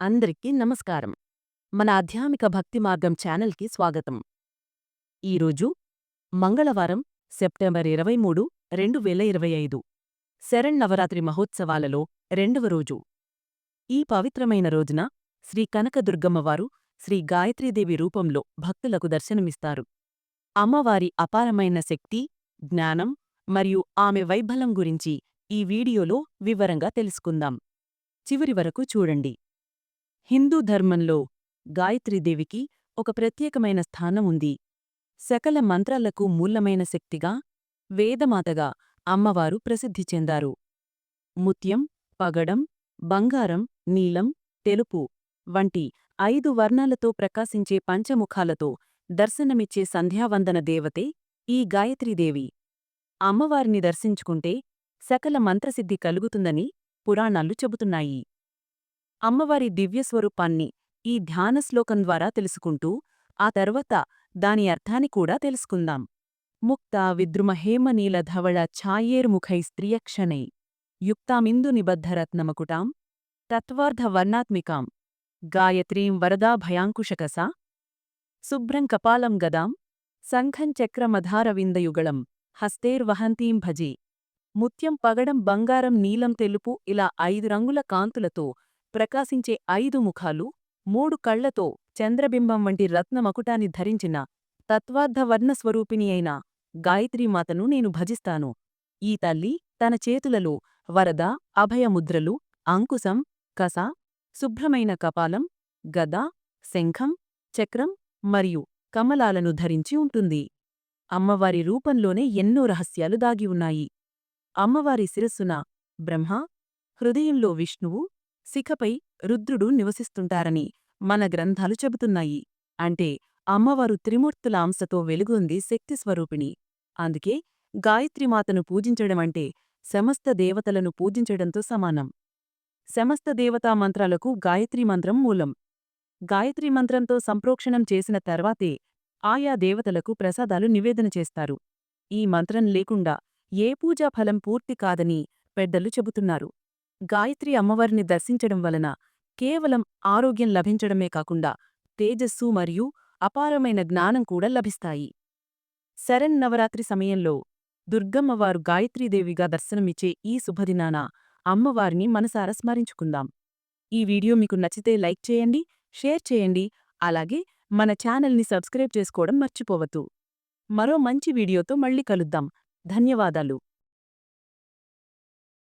అందరికీ నమస్కారం. మన ఆధ్యాత్మిక భక్తి మార్గం ఛానల్కి స్వాగతం. ఈరోజు మంగళవారం సెప్టెంబర్ ఇరవై మూడు రెండు వేల ఇరవై ఐదు. శరణ్ మహోత్సవాలలో రెండవ రోజు. ఈ పవిత్రమైన రోజున శ్రీ కనకదుర్గమ్మవారు శ్రీ గాయత్రీదేవి రూపంలో భక్తులకు దర్శనమిస్తారు. అమ్మవారి అపారమైన శక్తి జ్ఞానం మరియు ఆమె వైభలం గురించి ఈ వీడియోలో వివరంగా తెలుసుకుందాం. చివరి వరకు చూడండి. హిందూ ధర్మంలో గాయత్రీదేవికి ఒక ప్రత్యేకమైన స్థానం ఉంది. సకల మంత్రాలకు మూలమైన శక్తిగా వేదమాతగా అమ్మవారు ప్రసిద్ధి చెందారు. ముత్యం పగడం బంగారం నీలం తెలుపు వంటి ఐదు వర్ణాలతో ప్రకాశించే పంచముఖాలతో దర్శనమిచ్చే సంధ్యావందన దేవతే ఈ గాయత్రీదేవి. అమ్మవారిని దర్శించుకుంటే సకల మంత్రసిద్ధి కలుగుతుందని పురాణాలు చెబుతున్నాయి. అమ్మవారి దివ్యస్వరూపాన్ని ఈ ధ్యానశ్లోకం ద్వారా తెలుసుకుంటూ ఆ తర్వాత దాని అర్థాన్ని కూడా తెలుసుకుందాం. ముక్త విద్రుమహేమనీల ధవళ ఛాయేర్ముఖై స్త్రియక్షణై యుక్తామిందు నిబద్ధరత్నమకుటాం. తత్వార్ధవర్ణాత్మికాం గాయత్రీం వరదా భయాంకుశకసా. శుభ్రం కపాలం గదాం. సంఘం చక్రమధారవిందయుగళం. హస్తేర్వహంతీం భజే. ముత్యం పగడం బంగారం నీలం తెలుపు ఇలా ఐదు రంగుల కాంతులతో ప్రకాశించే ఐదు ముఖాలు మూడు కళ్ళతో చంద్రబింబం వంటి రత్నమకుటాన్ని ధరించిన తత్వార్థవర్ణస్వరూపిణి అయిన గాయత్రీమాతను నేను భజిస్తాను. ఈ తల్లి తన చేతులలో వరద అభయముద్రలు అంకుశం కస శుభ్రమైన కపాలం గద శంఖం చక్రం మరియు కమలాలను ధరించి ఉంటుంది. అమ్మవారి రూపంలోనే ఎన్నో రహస్యాలు దాగి ఉన్నాయి. అమ్మవారి శిరస్సున బ్రహ్మ హృదయంలో విష్ణువు శిఖపై రుద్రుడు నివసిస్తుంటారని మన గ్రంథాలు చెబుతున్నాయి. అంటే అమ్మవారు త్రిమూర్తుల అంశతో వెలుగొంది శక్తిస్వరూపిణి అందుకే గాయత్రిమాతను పూజించడమంటే సమస్త దేవతలను పూజించడంతో సమానం. సమస్త దేవతా మంత్రాలకు గాయత్రీ మంత్రం మూలం. గాయత్రి మంత్రంతో సంప్రోక్షణం చేసిన తర్వాతే ఆయా దేవతలకు ప్రసాదాలు నివేదన చేస్తారు. ఈ మంత్రం లేకుండా ఏ పూజాఫలం పూర్తి కాదని పెద్దలు చెబుతున్నారు. గాయత్రి అమ్మవారిని దర్శించడం వలన కేవలం ఆరోగ్యం లభించడమే కాకుండా తేజస్సు మరియు అపారమైన జ్ఞానం కూడా లభిస్తాయి. శరణ్ నవరాత్రి సమయంలో దుర్గమ్మవారు గాయత్రీదేవిగా దర్శనమిచ్చే ఈ శుభదినాన అమ్మవారిని మనసారా స్మరించుకుందాం. ఈ వీడియో మీకు నచ్చితే లైక్ చేయండి షేర్ చేయండి అలాగే మన ఛానల్ని సబ్స్క్రైబ్ చేసుకోవడం మర్చిపోవద్దు. మరో మంచి వీడియోతో మళ్ళీ కలుద్దాం. ధన్యవాదాలు.